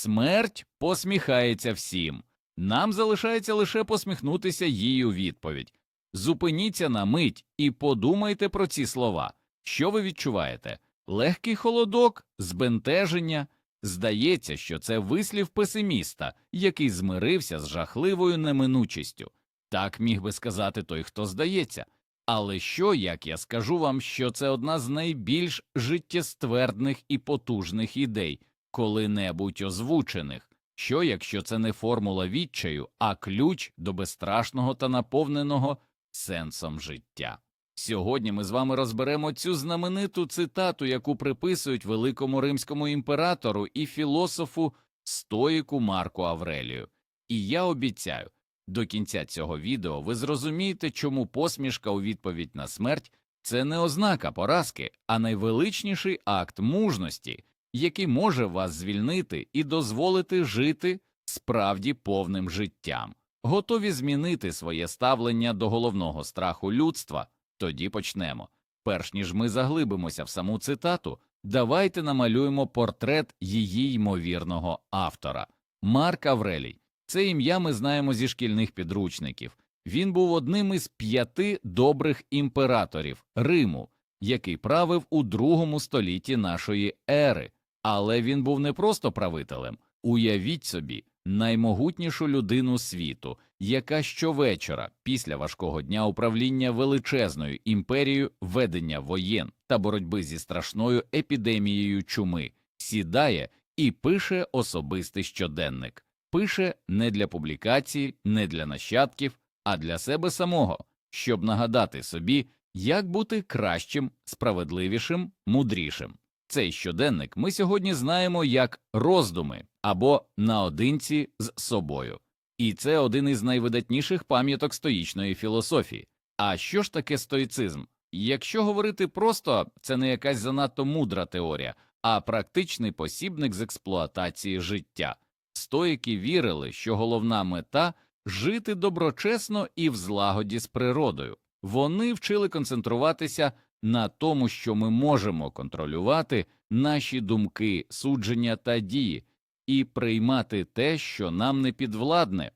Смерть посміхається всім. Нам залишається лише посміхнутися їй у відповідь. Зупиніться на мить і подумайте про ці слова. Що ви відчуваєте? Легкий холодок, збентеження. Здається, що це вислів песиміста, який змирився з жахливою неминучістю. Так міг би сказати той, хто здається. Але що, як я скажу вам, що це одна з найбільш життєствердних і потужних ідей, коли-небудь озвучених? Що, якщо це не формула відчаю, а ключ до безстрашного та наповненого сенсом життя? Сьогодні ми з вами розберемо цю знамениту цитату, яку приписують великому римському імператору і філософу стоїку Марку Аврелію. І я обіцяю, до кінця цього відео ви зрозумієте, чому посмішка у відповідь на смерть це не ознака поразки, а найвеличніший акт мужності, який може вас звільнити і дозволити жити справді повним життям. Готові змінити своє ставлення до головного страху людства. Тоді почнемо. Перш ніж ми заглибимося в саму цитату, давайте намалюємо портрет її ймовірного автора Марк Аврелій. Це ім'я ми знаємо зі шкільних підручників. Він був одним із п'яти добрих імператорів Риму, який правив у другому столітті нашої ери. Але він був не просто правителем. Уявіть собі, наймогутнішу людину світу, яка щовечора, після важкого дня управління величезною імперією, ведення воєн та боротьби зі страшною епідемією чуми, сідає і пише особистий щоденник. Пише не для публікації, не для нащадків, а для себе самого, щоб нагадати собі, як бути кращим, справедливішим, мудрішим. Цей щоденник ми сьогодні знаємо як роздуми або наодинці з собою, і це один із найвидатніших пам'яток стоїчної філософії. А що ж таке стоїцизм? Якщо говорити просто, це не якась занадто мудра теорія, а практичний посібник з експлуатації життя. Стоїки вірили, що головна мета жити доброчесно і в злагоді з природою. Вони вчили концентруватися на тому, що ми можемо контролювати наші думки, судження та дії, і приймати те, що нам не підвладне.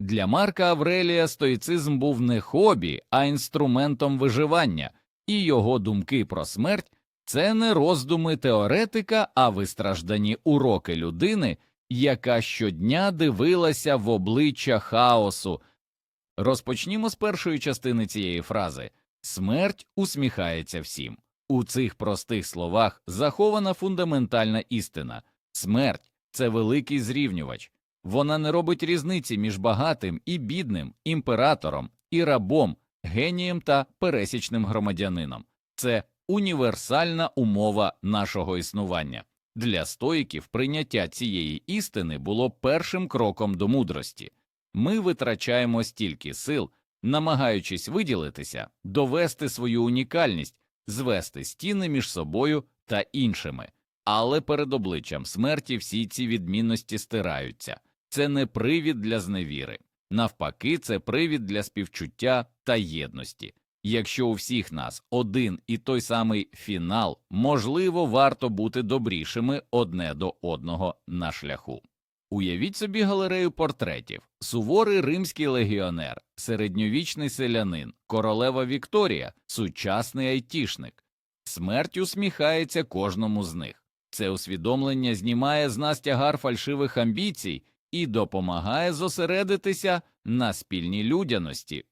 Для Марка Аврелія стоїцизм був не хобі, а інструментом виживання, і його думки про смерть це не роздуми теоретика, а вистраждані уроки людини, яка щодня дивилася в обличчя хаосу. Розпочнімо з першої частини цієї фрази смерть усміхається всім. У цих простих словах захована фундаментальна істина смерть це великий зрівнювач. Вона не робить різниці між багатим і бідним, імператором і рабом, генієм та пересічним громадянином. Це універсальна умова нашого існування. Для стоїків прийняття цієї істини було першим кроком до мудрості. Ми витрачаємо стільки сил, намагаючись виділитися, довести свою унікальність, звести стіни між собою та іншими, але перед обличчям смерті всі ці відмінності стираються. Це не привід для зневіри, навпаки, це привід для співчуття та єдності. Якщо у всіх нас один і той самий фінал, можливо, варто бути добрішими одне до одного на шляху. Уявіть собі галерею портретів: суворий римський легіонер, середньовічний селянин, королева Вікторія, сучасний айтішник. Смерть усміхається кожному з них. Це усвідомлення знімає з нас тягар фальшивих амбіцій і допомагає зосередитися на спільній людяності.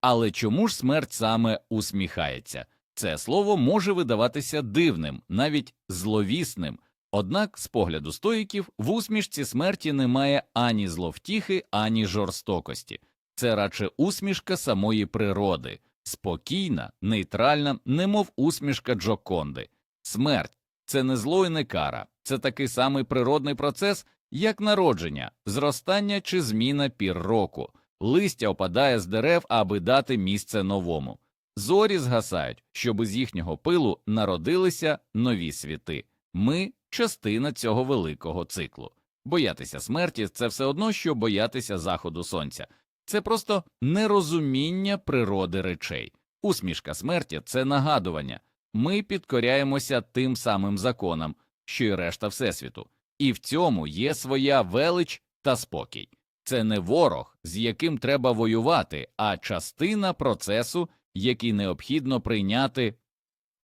Але чому ж смерть саме усміхається? Це слово може видаватися дивним, навіть зловісним. Однак, з погляду стоїків, в усмішці смерті немає ані зловтіхи, ані жорстокості. Це радше усмішка самої природи, спокійна, нейтральна, немов усмішка Джоконди. Смерть це не зло і не кара, це такий самий природний процес, як народження, зростання чи зміна пір року. Листя опадає з дерев, аби дати місце новому. Зорі згасають, щоб з їхнього пилу народилися нові світи. Ми частина цього великого циклу. Боятися смерті це все одно, що боятися заходу сонця. Це просто нерозуміння природи речей. Усмішка смерті це нагадування. Ми підкоряємося тим самим законам, що й решта Всесвіту. і в цьому є своя велич та спокій. Це не ворог, з яким треба воювати, а частина процесу, який необхідно прийняти.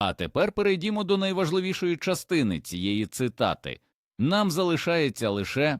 А тепер перейдімо до найважливішої частини цієї цитати нам залишається лише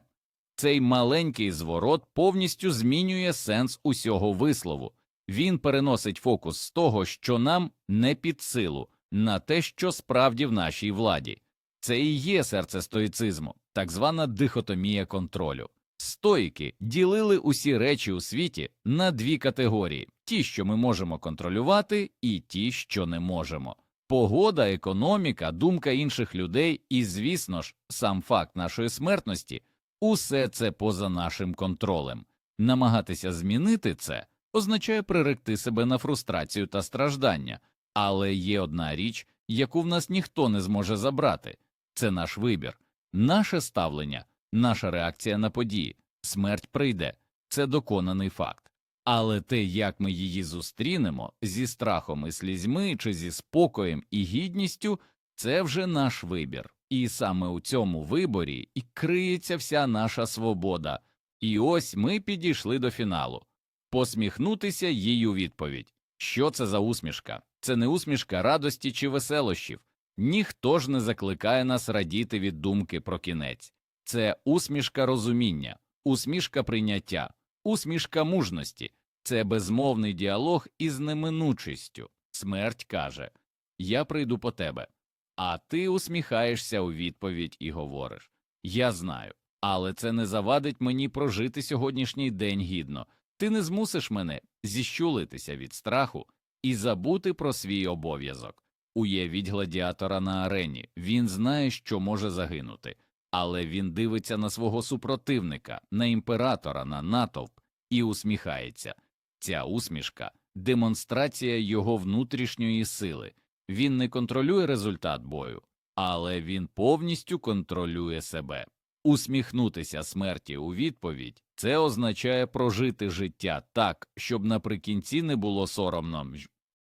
цей маленький зворот повністю змінює сенс усього вислову. Він переносить фокус з того, що нам не під силу, на те, що справді в нашій владі. Це і є серце стоїцизму, так звана дихотомія контролю. Стоїки ділили усі речі у світі на дві категорії: ті, що ми можемо контролювати, і ті, що не можемо. Погода, економіка, думка інших людей і, звісно ж, сам факт нашої смертності усе це поза нашим контролем. Намагатися змінити це означає приректи себе на фрустрацію та страждання, але є одна річ, яку в нас ніхто не зможе забрати це наш вибір, наше ставлення, наша реакція на події. Смерть прийде, це доконаний факт. Але те, як ми її зустрінемо зі страхом і слізьми, чи зі спокоєм і гідністю, це вже наш вибір. І саме у цьому виборі і криється вся наша свобода. І ось ми підійшли до фіналу. Посміхнутися їй у відповідь. Що це за усмішка? Це не усмішка радості чи веселощів. Ніхто ж не закликає нас радіти від думки про кінець. Це усмішка розуміння, усмішка прийняття, усмішка мужності, це безмовний діалог із неминучістю. Смерть каже Я прийду по тебе. А ти усміхаєшся у відповідь і говориш Я знаю, але це не завадить мені прожити сьогоднішній день гідно. Ти не змусиш мене зіщулитися від страху і забути про свій обов'язок. Уявіть гладіатора на арені, він знає, що може загинути, але він дивиться на свого супротивника, на імператора, на натовп і усміхається. Ця усмішка демонстрація його внутрішньої сили. Він не контролює результат бою, але він повністю контролює себе. Усміхнутися смерті у відповідь це означає прожити життя так, щоб наприкінці не було соромно.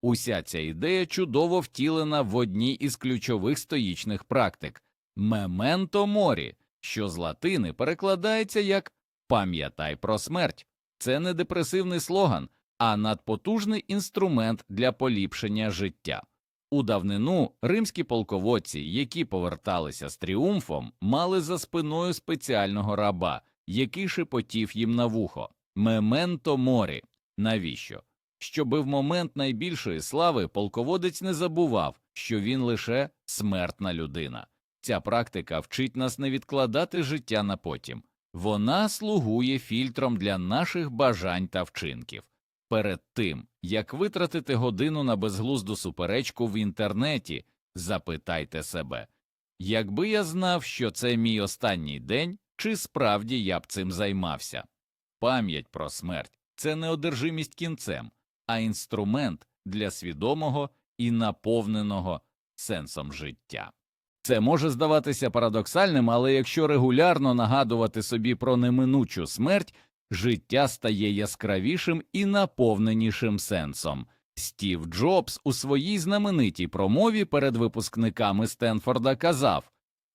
Уся ця ідея чудово втілена в одній із ключових стоїчних практик мементо морі, що з латини перекладається як пам'ятай про смерть. Це не депресивний слоган, а надпотужний інструмент для поліпшення життя. У давнину римські полководці, які поверталися з тріумфом, мали за спиною спеціального раба, який шепотів їм на вухо Мементо морі. Навіщо? Щоби в момент найбільшої слави полководець не забував, що він лише смертна людина. Ця практика вчить нас не відкладати життя на потім, вона слугує фільтром для наших бажань та вчинків. Перед тим, як витратити годину на безглузду суперечку в інтернеті, запитайте себе якби я знав, що це мій останній день, чи справді я б цим займався? Пам'ять про смерть це не одержимість кінцем, а інструмент для свідомого і наповненого сенсом життя. Це може здаватися парадоксальним, але якщо регулярно нагадувати собі про неминучу смерть, життя стає яскравішим і наповненішим сенсом. Стів Джобс у своїй знаменитій промові перед випускниками Стенфорда казав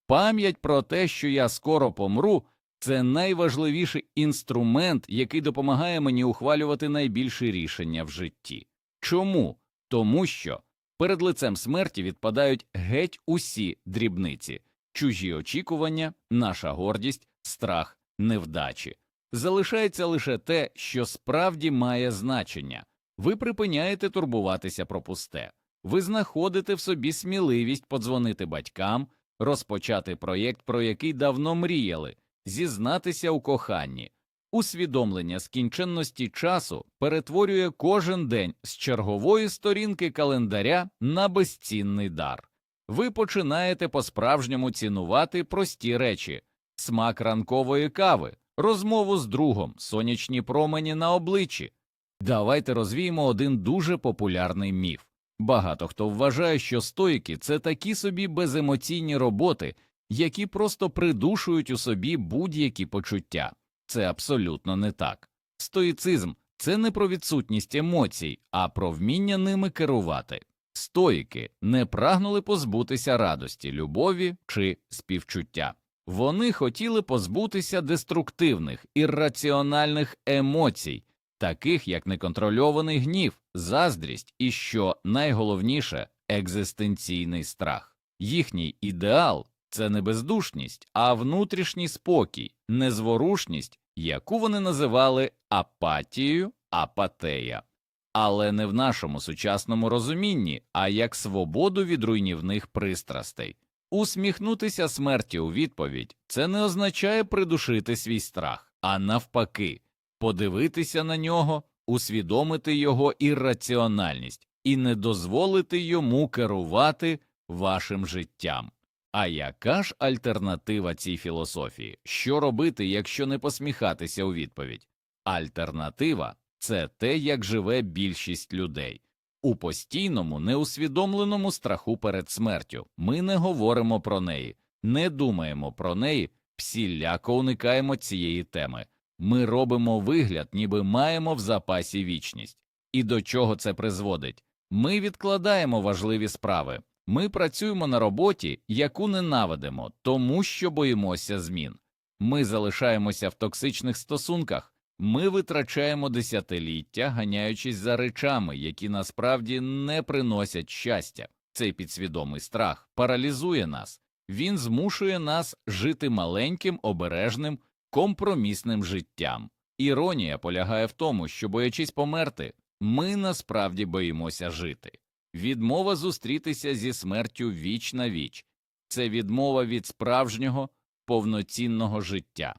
пам'ять про те, що я скоро помру, це найважливіший інструмент, який допомагає мені ухвалювати найбільші рішення в житті. Чому? Тому що перед лицем смерті відпадають геть усі дрібниці, чужі очікування, наша гордість, страх, невдачі. Залишається лише те, що справді має значення. Ви припиняєте турбуватися про пусте, ви знаходите в собі сміливість подзвонити батькам, розпочати проєкт, про який давно мріяли, зізнатися у коханні. Усвідомлення скінченності часу перетворює кожен день з чергової сторінки календаря на безцінний дар. Ви починаєте по справжньому цінувати прості речі, смак ранкової кави, розмову з другом, сонячні промені на обличчі. Давайте розвіємо один дуже популярний міф. Багато хто вважає, що стойки це такі собі беземоційні роботи, які просто придушують у собі будь-які почуття. Це абсолютно не так. Стоїцизм це не про відсутність емоцій, а про вміння ними керувати. Стоїки не прагнули позбутися радості, любові чи співчуття. Вони хотіли позбутися деструктивних, ірраціональних емоцій, таких як неконтрольований гнів, заздрість і, що найголовніше, екзистенційний страх. Їхній ідеал це не бездушність, а внутрішній спокій, незворушність, яку вони називали апатією, апатея. Але не в нашому сучасному розумінні, а як свободу від руйнівних пристрастей. Усміхнутися смерті у відповідь це не означає придушити свій страх, а навпаки, подивитися на нього, усвідомити його ірраціональність і не дозволити йому керувати вашим життям. А яка ж альтернатива цій філософії? Що робити, якщо не посміхатися у відповідь? Альтернатива це те, як живе більшість людей. У постійному, неусвідомленому страху перед смертю ми не говоримо про неї, не думаємо про неї, всіляко уникаємо цієї теми. Ми робимо вигляд, ніби маємо в запасі вічність. І до чого це призводить? Ми відкладаємо важливі справи, ми працюємо на роботі, яку ненавидимо, тому що боїмося змін. Ми залишаємося в токсичних стосунках, ми витрачаємо десятиліття, ганяючись за речами, які насправді не приносять щастя. Цей підсвідомий страх паралізує нас, він змушує нас жити маленьким, обережним, компромісним життям. Іронія полягає в тому, що, боячись померти, ми насправді боїмося жити. Відмова зустрітися зі смертю віч на віч це відмова від справжнього повноцінного життя.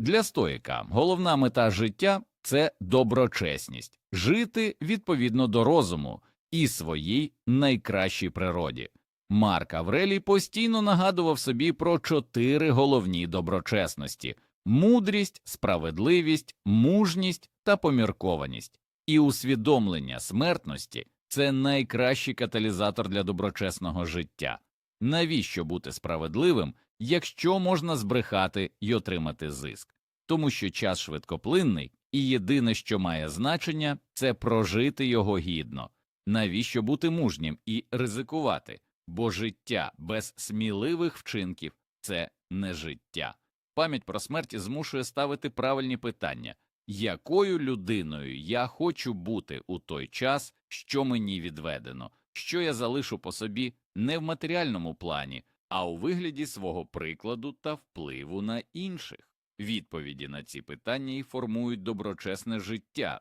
Для стоїка головна мета життя це доброчесність, жити відповідно до розуму і своїй найкращій природі. Марк Аврелій постійно нагадував собі про чотири головні доброчесності мудрість, справедливість, мужність та поміркованість, і усвідомлення смертності це найкращий каталізатор для доброчесного життя. Навіщо бути справедливим, якщо можна збрехати і отримати зиск? Тому що час швидкоплинний, і єдине, що має значення, це прожити його гідно. Навіщо бути мужнім і ризикувати? Бо життя без сміливих вчинків це не життя. Пам'ять про смерть змушує ставити правильні питання якою людиною я хочу бути у той час, що мені відведено, що я залишу по собі не в матеріальному плані, а у вигляді свого прикладу та впливу на інших. Відповіді на ці питання і формують доброчесне життя.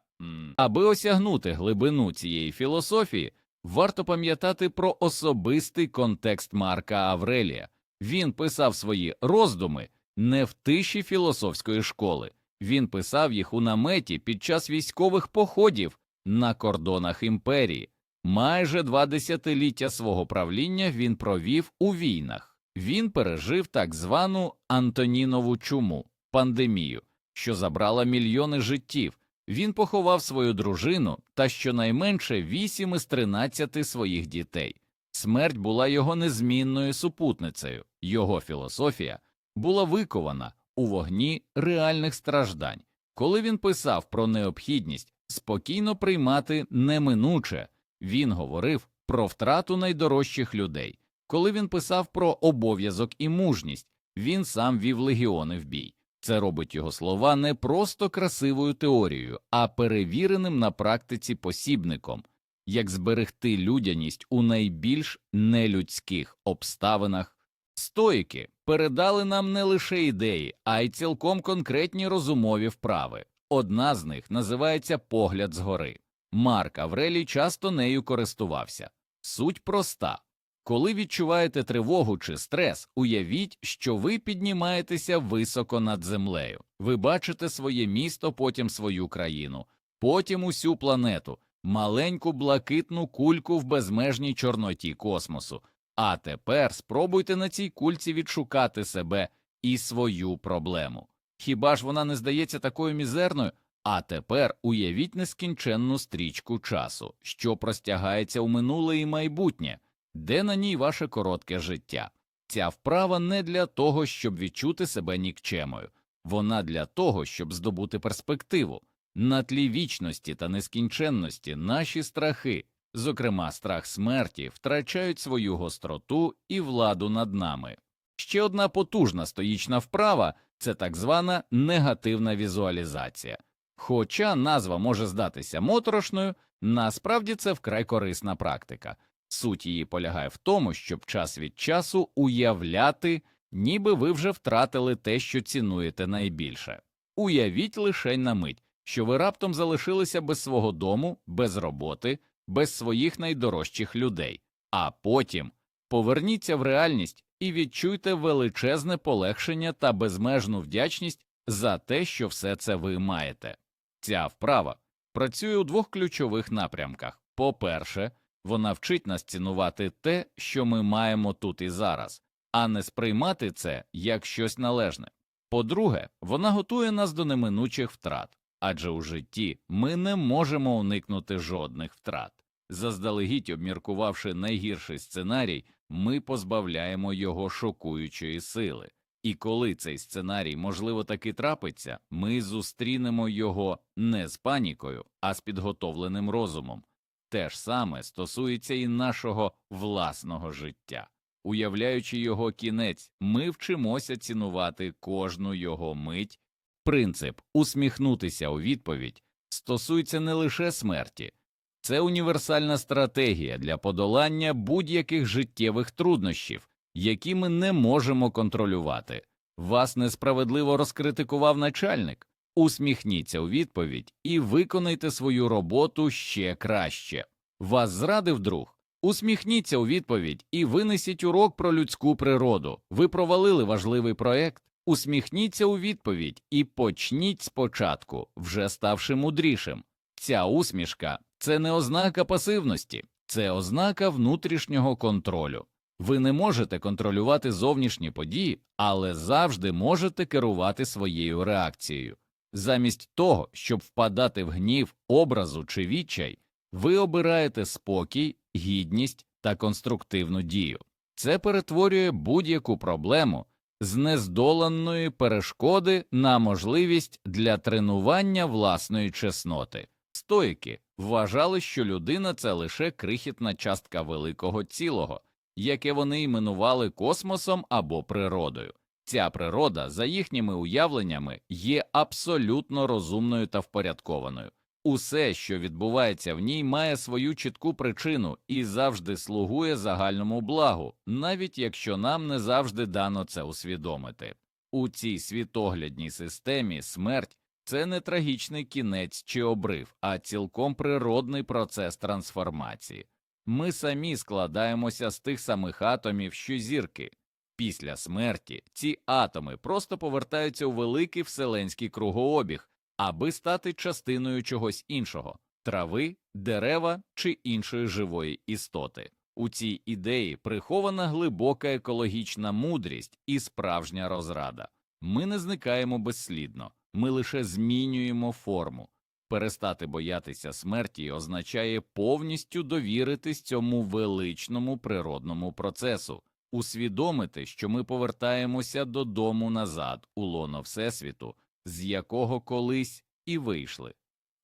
Аби осягнути глибину цієї філософії, варто пам'ятати про особистий контекст Марка Аврелія. Він писав свої роздуми не в тиші філософської школи. Він писав їх у наметі під час військових походів на кордонах імперії. Майже два десятиліття свого правління він провів у війнах. Він пережив так звану Антонінову чуму пандемію, що забрала мільйони життів. Він поховав свою дружину та щонайменше вісім із тринадцяти своїх дітей. Смерть була його незмінною супутницею, його філософія була викована у вогні реальних страждань, коли він писав про необхідність спокійно приймати неминуче, він говорив про втрату найдорожчих людей. Коли він писав про обов'язок і мужність, він сам вів легіони в бій. Це робить його слова не просто красивою теорією, а перевіреним на практиці посібником, як зберегти людяність у найбільш нелюдських обставинах. Стоїки передали нам не лише ідеї, а й цілком конкретні розумові вправи. Одна з них називається погляд згори. Марк Аврелій часто нею користувався. Суть проста. Коли відчуваєте тривогу чи стрес, уявіть, що ви піднімаєтеся високо над землею. Ви бачите своє місто, потім свою країну, потім усю планету, маленьку блакитну кульку в безмежній чорноті космосу. А тепер спробуйте на цій кульці відшукати себе і свою проблему. Хіба ж вона не здається такою мізерною? А тепер уявіть нескінченну стрічку часу, що простягається у минуле і майбутнє, де на ній ваше коротке життя. Ця вправа не для того, щоб відчути себе нікчемою, вона для того, щоб здобути перспективу. На тлі вічності та нескінченності наші страхи, зокрема страх смерті, втрачають свою гостроту і владу над нами. ще одна потужна стоїчна вправа це так звана негативна візуалізація. Хоча назва може здатися моторошною, насправді це вкрай корисна практика. Суть її полягає в тому, щоб час від часу уявляти, ніби ви вже втратили те, що цінуєте найбільше. Уявіть лишень на мить, що ви раптом залишилися без свого дому, без роботи, без своїх найдорожчих людей, а потім поверніться в реальність і відчуйте величезне полегшення та безмежну вдячність за те, що все це ви маєте. Ця вправа працює у двох ключових напрямках. По-перше, вона вчить нас цінувати те, що ми маємо тут і зараз, а не сприймати це як щось належне. По-друге, вона готує нас до неминучих втрат, адже у житті ми не можемо уникнути жодних втрат. Заздалегідь обміркувавши найгірший сценарій, ми позбавляємо його шокуючої сили. І коли цей сценарій, можливо, таки трапиться, ми зустрінемо його не з панікою, а з підготовленим розумом. Те ж саме стосується і нашого власного життя. Уявляючи його кінець, ми вчимося цінувати кожну його мить. Принцип усміхнутися у відповідь стосується не лише смерті, це універсальна стратегія для подолання будь-яких життєвих труднощів, які ми не можемо контролювати. Вас несправедливо розкритикував начальник. Усміхніться у відповідь і виконайте свою роботу ще краще. Вас зрадив друг. Усміхніться у відповідь і винесіть урок про людську природу. Ви провалили важливий проект. Усміхніться у відповідь і почніть спочатку, вже ставши мудрішим. Ця усмішка це не ознака пасивності, це ознака внутрішнього контролю. Ви не можете контролювати зовнішні події, але завжди можете керувати своєю реакцією. Замість того, щоб впадати в гнів, образу чи відчай, ви обираєте спокій, гідність та конструктивну дію. Це перетворює будь-яку проблему з нездоланної перешкоди на можливість для тренування власної чесноти. Стоїки вважали, що людина це лише крихітна частка великого цілого, яке вони іменували космосом або природою. Ця природа, за їхніми уявленнями, є абсолютно розумною та впорядкованою. Усе, що відбувається в ній, має свою чітку причину і завжди слугує загальному благу, навіть якщо нам не завжди дано це усвідомити. У цій світоглядній системі смерть це не трагічний кінець чи обрив, а цілком природний процес трансформації. Ми самі складаємося з тих самих атомів, що зірки. Після смерті ці атоми просто повертаються у великий вселенський кругообіг, аби стати частиною чогось іншого трави, дерева чи іншої живої істоти. У цій ідеї прихована глибока екологічна мудрість і справжня розрада. Ми не зникаємо безслідно, ми лише змінюємо форму. Перестати боятися смерті означає повністю довіритись цьому величному природному процесу, усвідомити, що ми повертаємося додому назад у лоно Всесвіту, з якого колись і вийшли.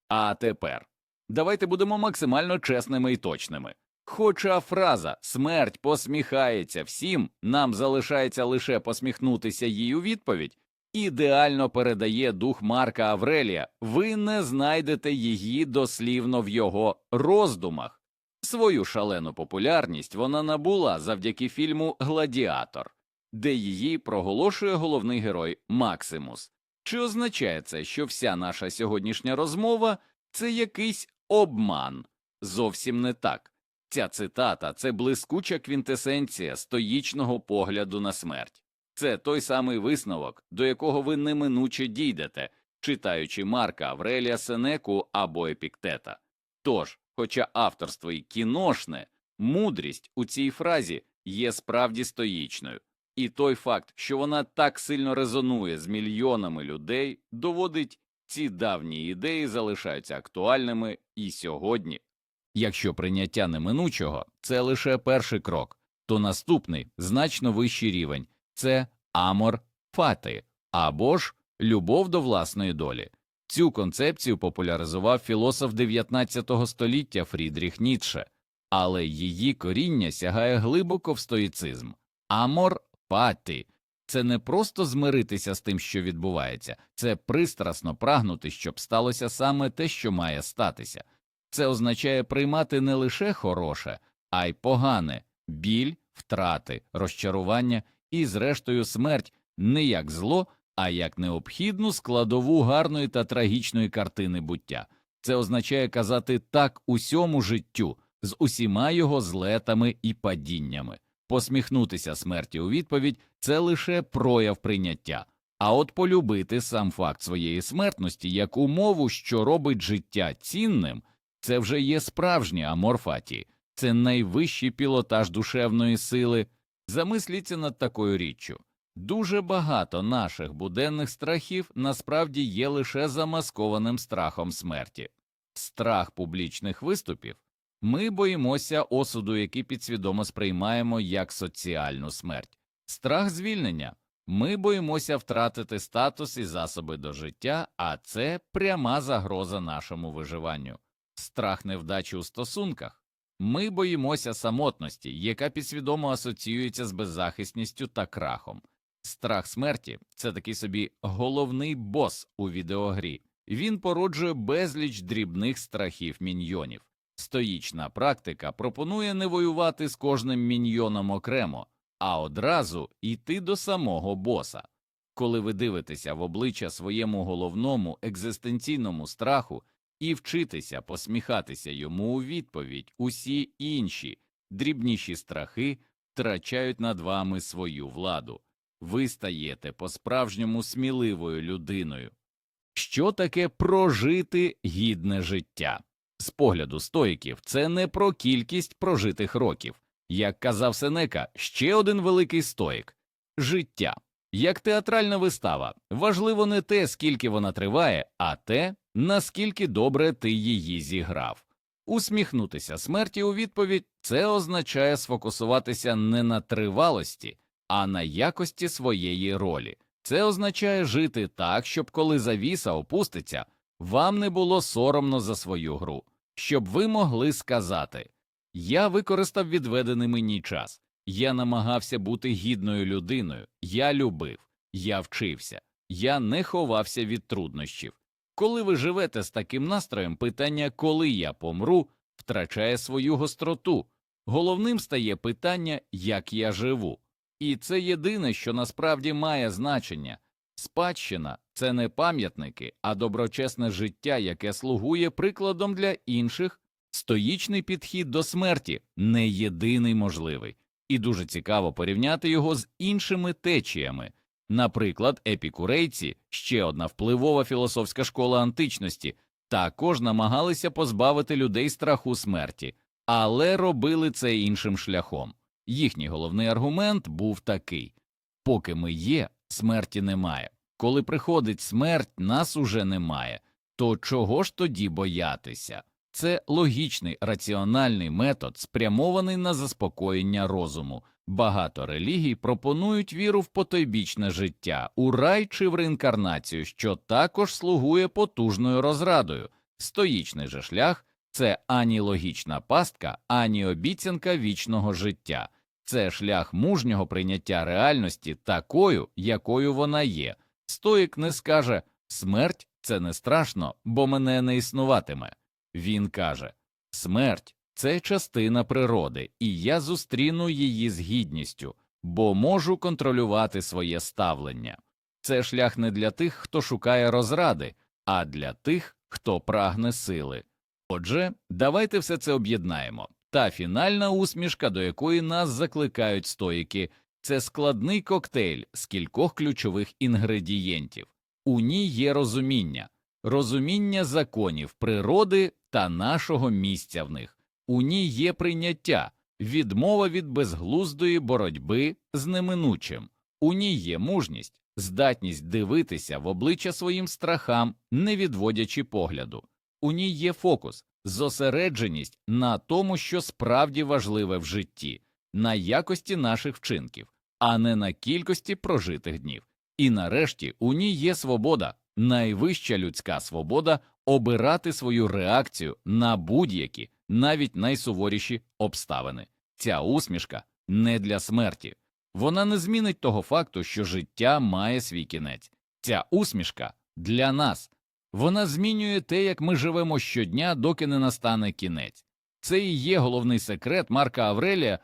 А тепер давайте будемо максимально чесними і точними. Хоча фраза смерть посміхається всім, нам залишається лише посміхнутися їй у відповідь, ідеально передає дух Марка Аврелія, ви не знайдете її дослівно в його роздумах. Свою шалену популярність вона набула завдяки фільму Гладіатор, де її проголошує головний герой Максимус. Чи означає це, що вся наша сьогоднішня розмова це якийсь обман? Зовсім не так. Ця цитата це блискуча квінтесенція стоїчного погляду на смерть. Це той самий висновок, до якого ви неминуче дійдете, читаючи Марка Аврелія Сенеку або Епіктета. Тож, хоча авторство і кіношне, мудрість у цій фразі є справді стоїчною, і той факт, що вона так сильно резонує з мільйонами людей, доводить ці давні ідеї залишаються актуальними і сьогодні. Якщо прийняття неминучого це лише перший крок, то наступний значно вищий рівень це амор фати або ж любов до власної долі. Цю концепцію популяризував філософ 19 століття Фрідріх Ніцше, але її коріння сягає глибоко в стоїцизм. Амор фати це не просто змиритися з тим, що відбувається, це пристрасно прагнути, щоб сталося саме те, що має статися. Це означає приймати не лише хороше, а й погане біль, втрати, розчарування і, зрештою, смерть не як зло, а як необхідну складову гарної та трагічної картини буття. Це означає казати так усьому життю з усіма його злетами і падіннями. Посміхнутися смерті у відповідь це лише прояв прийняття. А от полюбити сам факт своєї смертності як умову, що робить життя цінним, це вже є справжні аморфаті, це найвищий пілотаж душевної сили. Замисліться над такою річчю. Дуже багато наших буденних страхів насправді є лише замаскованим страхом смерті. Страх публічних виступів ми боїмося осуду, який підсвідомо сприймаємо як соціальну смерть. Страх звільнення ми боїмося втратити статус і засоби до життя, а це пряма загроза нашому виживанню. Страх невдачі у стосунках ми боїмося самотності, яка підсвідомо асоціюється з беззахисністю та крахом. Страх смерті це такий собі головний бос у відеогрі. Він породжує безліч дрібних страхів міньйонів. Стоїчна практика пропонує не воювати з кожним міньйоном окремо, а одразу йти до самого боса. Коли ви дивитеся в обличчя своєму головному екзистенційному страху і вчитеся посміхатися йому у відповідь, усі інші дрібніші страхи втрачають над вами свою владу. Ви стаєте по-справжньому сміливою людиною. Що таке прожити гідне життя? З погляду стоїків, це не про кількість прожитих років. Як казав Сенека, ще один великий стоїк життя. Як театральна вистава, важливо не те, скільки вона триває, а те, наскільки добре ти її зіграв. Усміхнутися смерті у відповідь це означає сфокусуватися не на тривалості, а на якості своєї ролі. Це означає жити так, щоб коли завіса опуститься, вам не було соромно за свою гру, щоб ви могли сказати Я використав відведений мені час, я намагався бути гідною людиною, я любив, я вчився, я не ховався від труднощів. Коли ви живете з таким настроєм, питання, коли я помру, втрачає свою гостроту. Головним стає питання, як я живу. І це єдине, що насправді має значення. Спадщина це не пам'ятники, а доброчесне життя, яке слугує прикладом для інших. Стоїчний підхід до смерті не єдиний можливий, і дуже цікаво порівняти його з іншими течіями. Наприклад, епікурейці, ще одна впливова філософська школа античності, також намагалися позбавити людей страху смерті, але робили це іншим шляхом. Їхній головний аргумент був такий поки ми є, смерті немає. Коли приходить смерть, нас уже немає. То чого ж тоді боятися? Це логічний раціональний метод, спрямований на заспокоєння розуму. Багато релігій пропонують віру в потойбічне життя, у рай чи в реінкарнацію, що також слугує потужною розрадою. Стоїчний же шлях це ані логічна пастка, ані обіцянка вічного життя. Це шлях мужнього прийняття реальності такою, якою вона є. Стоїк не скаже смерть це не страшно, бо мене не існуватиме. Він каже смерть це частина природи, і я зустріну її з гідністю, бо можу контролювати своє ставлення. Це шлях не для тих, хто шукає розради, а для тих, хто прагне сили. Отже, давайте все це об'єднаємо. Та фінальна усмішка, до якої нас закликають стоїки, це складний коктейль з кількох ключових інгредієнтів. У ній є розуміння, розуміння законів природи та нашого місця в них. У ній є прийняття, відмова від безглуздої боротьби з неминучим. У ній є мужність, здатність дивитися в обличчя своїм страхам, не відводячи погляду. У ній є фокус, зосередженість на тому, що справді важливе в житті, на якості наших вчинків, а не на кількості прожитих днів. І нарешті у ній є свобода, найвища людська свобода обирати свою реакцію на будь-які, навіть найсуворіші обставини. Ця усмішка не для смерті, Вона не змінить того факту, що життя має свій кінець. Ця усмішка для нас. Вона змінює те, як ми живемо щодня, доки не настане кінець. Це і є головний секрет Марка Аврелія.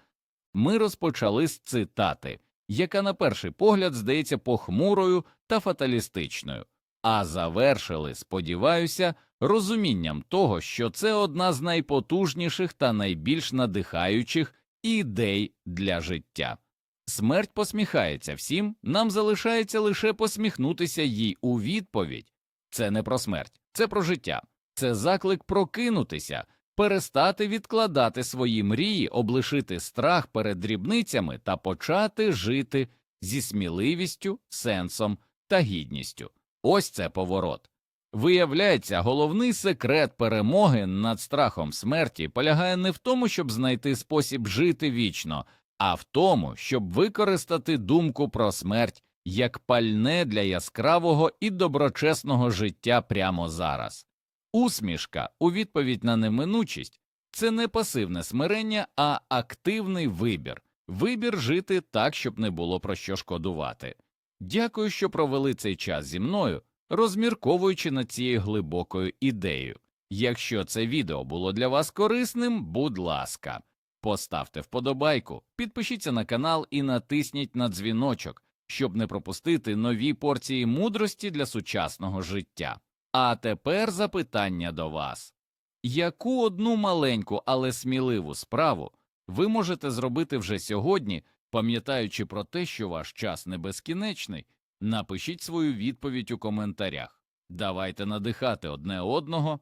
Ми розпочали з цитати, яка на перший погляд здається похмурою та фаталістичною, а завершили, сподіваюся, розумінням того, що це одна з найпотужніших та найбільш надихаючих ідей для життя. Смерть посміхається всім, нам залишається лише посміхнутися їй у відповідь. Це не про смерть, це про життя, це заклик прокинутися, перестати відкладати свої мрії, облишити страх перед дрібницями та почати жити зі сміливістю, сенсом та гідністю. Ось це поворот. Виявляється, головний секрет перемоги над страхом смерті полягає не в тому, щоб знайти спосіб жити вічно, а в тому, щоб використати думку про смерть як пальне для яскравого і доброчесного життя прямо зараз. Усмішка у відповідь на неминучість це не пасивне смирення, а активний вибір вибір жити так, щоб не було про що шкодувати. Дякую, що провели цей час зі мною, розмірковуючи над цією глибокою ідеєю. Якщо це відео було для вас корисним, будь ласка, поставте вподобайку, підпишіться на канал і натисніть на дзвіночок, щоб не пропустити нові порції мудрості для сучасного життя. А тепер запитання до вас. Яку одну маленьку, але сміливу справу ви можете зробити вже сьогодні, пам'ятаючи про те, що ваш час не безкінечний, напишіть свою відповідь у коментарях. Давайте надихати одне одного